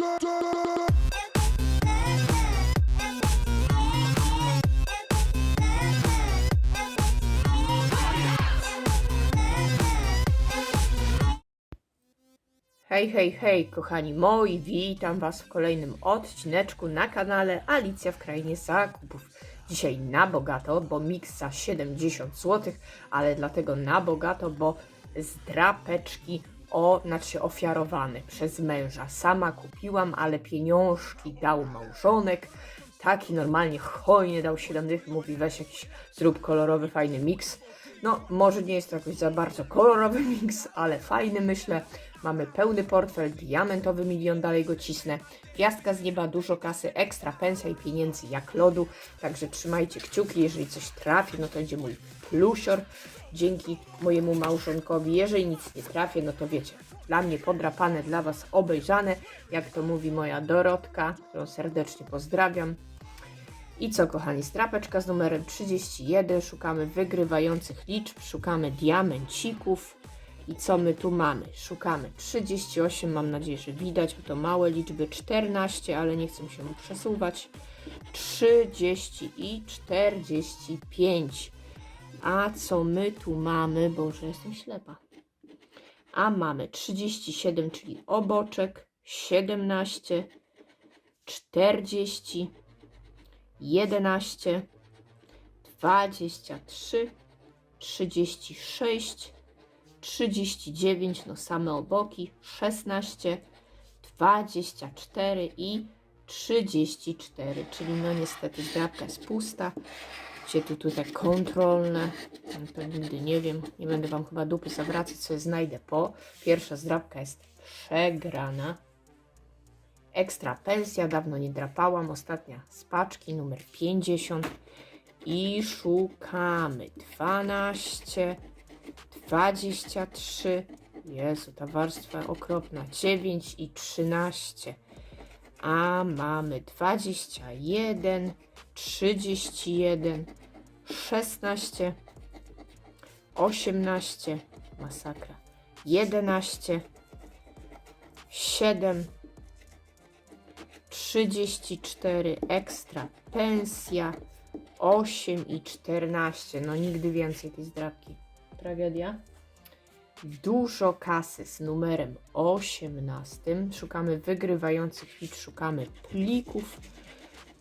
Hej, hej, hej, kochani moi, witam Was w kolejnym odcineczku na kanale Alicja w Krainie Zakupów. Dzisiaj na bogato, bo miks za 70 zł, ale dlatego na bogato, bo z drapeczki, o, znaczy ofiarowane przez męża. Sama kupiłam, ale pieniążki dał małżonek. Taki normalnie hojnie dał 7 dych, mówi weź jakiś, zrób kolorowy, fajny miks. No, może nie jest to jakoś za bardzo kolorowy miks, ale fajny myślę. Mamy pełny portfel, diamentowy milion, dalej go cisnę. Gwiazdka z nieba, dużo kasy, ekstra pensja i pieniędzy jak lodu. Także trzymajcie kciuki, jeżeli coś trafi, no to będzie mój plusior. Dzięki mojemu małżonkowi. Jeżeli nic nie trafię, no to wiecie, dla mnie podrapane, dla Was obejrzane. Jak to mówi moja Dorotka, którą serdecznie pozdrawiam. I co, kochani, strapeczka z numerem 31. Szukamy wygrywających liczb, szukamy diamencików. I co my tu mamy? Szukamy 38, mam nadzieję, że widać, bo to małe liczby, 14, ale nie chcę się przesuwać. 30 i 45. A co my tu mamy? Boże, jestem ślepa. A mamy 37, czyli oboczek, 17, 40, 11, 23, 36, 39, no same oboki, 16, 24 i 34, czyli no niestety drapka jest pusta. Gdzie tu tutaj kontrolne, to nigdy nie wiem, nie będę Wam chyba dupy zawracać, co znajdę po. Pierwsza zdrapka jest przegrana. Ekstra pensja, dawno nie drapałam, ostatnia z paczki, numer 50. I szukamy 12, 23, Jezu, ta warstwa okropna, 9 i 13. A mamy 21, 31, 16, 18, masakra, 11, 7, 34 ekstra pensja 8 i 14 no nigdy więcej tej zdrabki. Tragedia. Dużo kasy z numerem 18 szukamy wygrywających liczb szukamy plików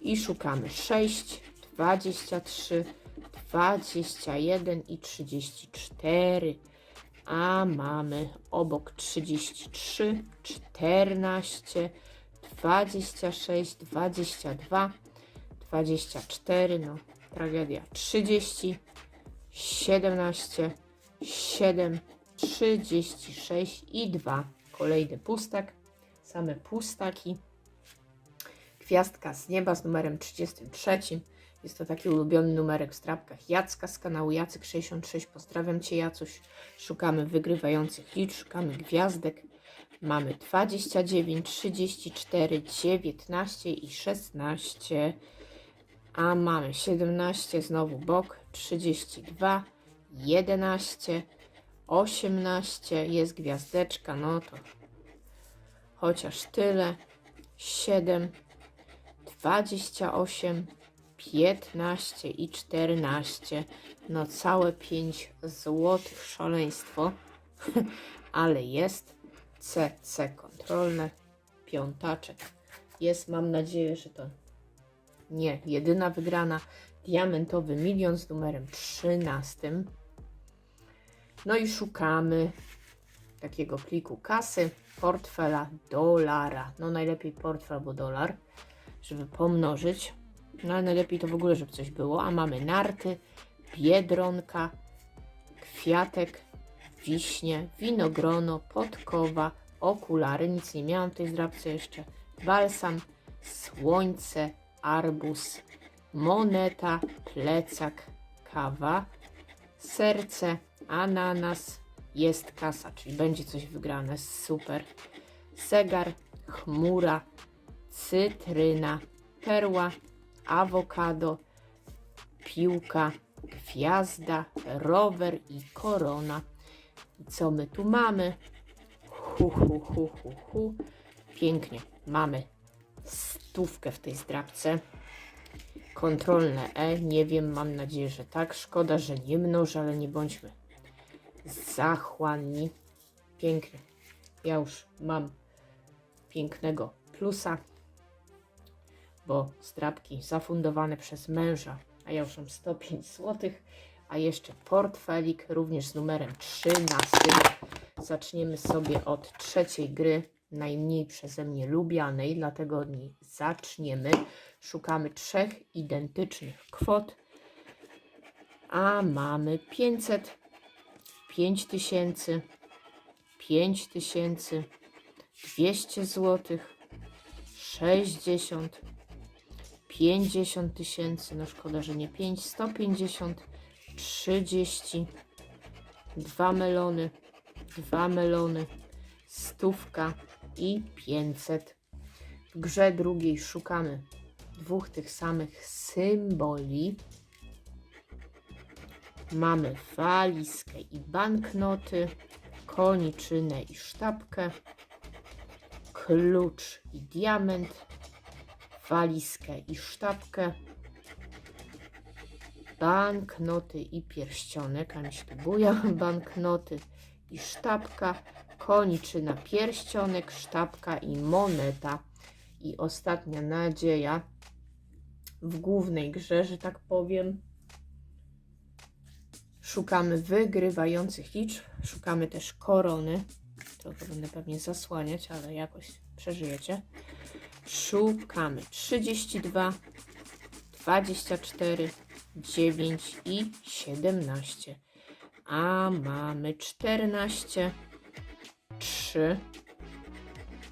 i szukamy 6 23 21 i 34 a mamy obok 33 14 26, 22, 24, no tragedia, 30, 17, 7, 36 i 2. Kolejny pustak, same pustaki. Gwiazdka z nieba z numerem 33. Jest to taki ulubiony numerek w strapkach Jacka z kanału Jacek 66. Pozdrawiam Cię Jacuś. Szukamy wygrywających liczb, szukamy gwiazdek. Mamy 29, 34, 19 i 16. A mamy 17, znowu bok, 32, 11, 18, jest gwiazdeczka, no to chociaż tyle. 7, 28, 15 i 14. No całe 5 złotych szaleństwo, ale jest. CC kontrolne, piątaczek. Jest, mam nadzieję, że to nie jedyna wygrana. Diamentowy milion z numerem 13. No i szukamy takiego pliku kasy, portfela, dolara. No najlepiej portfel albo dolar, żeby pomnożyć. No ale najlepiej to w ogóle, żeby coś było. A mamy narty, biedronka, kwiatek, wiśnie, winogrono, podkowa, okulary, nic nie miałam w tej zdrabce jeszcze, balsam, słońce, arbuz, moneta, plecak, kawa, serce, ananas, jest kasa, czyli będzie coś wygrane, super, zegar, chmura, cytryna, perła, awokado, piłka, gwiazda, rower i korona. I co my tu mamy? Hu, hu, hu, hu, hu. Pięknie. Mamy stówkę w tej zdrabce. Kontrolne E. Nie wiem, mam nadzieję, że tak. Szkoda, że nie mnożę, ale nie bądźmy zachłanni. Pięknie. Ja już mam pięknego plusa, bo zdrabki zafundowane przez męża, a ja już mam 105 zł, a jeszcze portfelik również z numerem 13. Zaczniemy sobie od trzeciej gry, najmniej przeze mnie lubianej, dlatego od niej zaczniemy. Szukamy trzech identycznych kwot, a mamy 500, 5000, 5000, 200 zł, 60, 50 tysięcy, no szkoda, że nie 5, 150, 30, 2 melony, 2 melony, stówka i 500. W grze drugiej szukamy dwóch tych samych symboli. Mamy walizkę i banknoty, koniczynę i sztabkę, klucz i diament, walizkę i sztabkę, banknoty i pierścionek, a mi się tu buja, banknoty i sztabka, koniczyna, pierścionek, sztabka i moneta. I ostatnia nadzieja w głównej grze, że tak powiem. Szukamy wygrywających liczb, szukamy też korony. Trochę będę pewnie zasłaniać, ale jakoś przeżyjecie. Szukamy 32, 24, 9 i 17. A mamy 14, 3,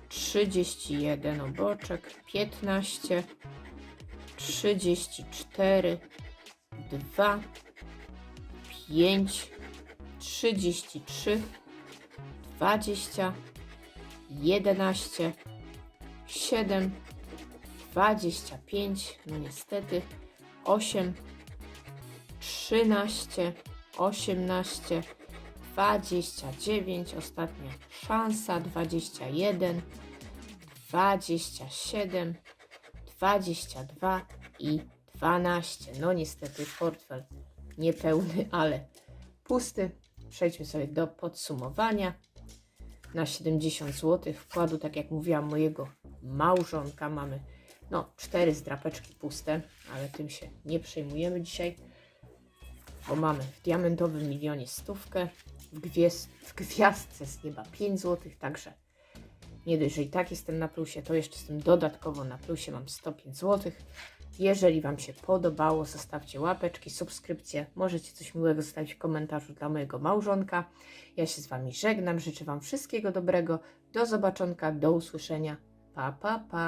31 oboczek, 15, 34, 2, 5, 33, 20, 11, 7, 25, no niestety, 8, 13, 18, 29, ostatnia szansa, 21, 27, 22 i 12. No niestety portfel niepełny, ale pusty. Przejdźmy sobie do podsumowania. Na 70 zł wkładu, tak jak mówiłam, mojego małżonka mamy no cztery zdrapeczki puste, ale tym się nie przejmujemy dzisiaj, bo mamy w diamentowym milionie stówkę, w, gwiazd w gwiazdce z nieba 5 zł, także nie dość, że i tak jestem na plusie, to jeszcze jestem dodatkowo na plusie, mam 105 zł. Jeżeli Wam się podobało, zostawcie łapeczki, subskrypcje. Możecie coś miłego zostawić w komentarzu dla mojego małżonka. Ja się z Wami żegnam, życzę Wam wszystkiego dobrego. Do zobaczonka, do usłyszenia. Pa, pa, pa.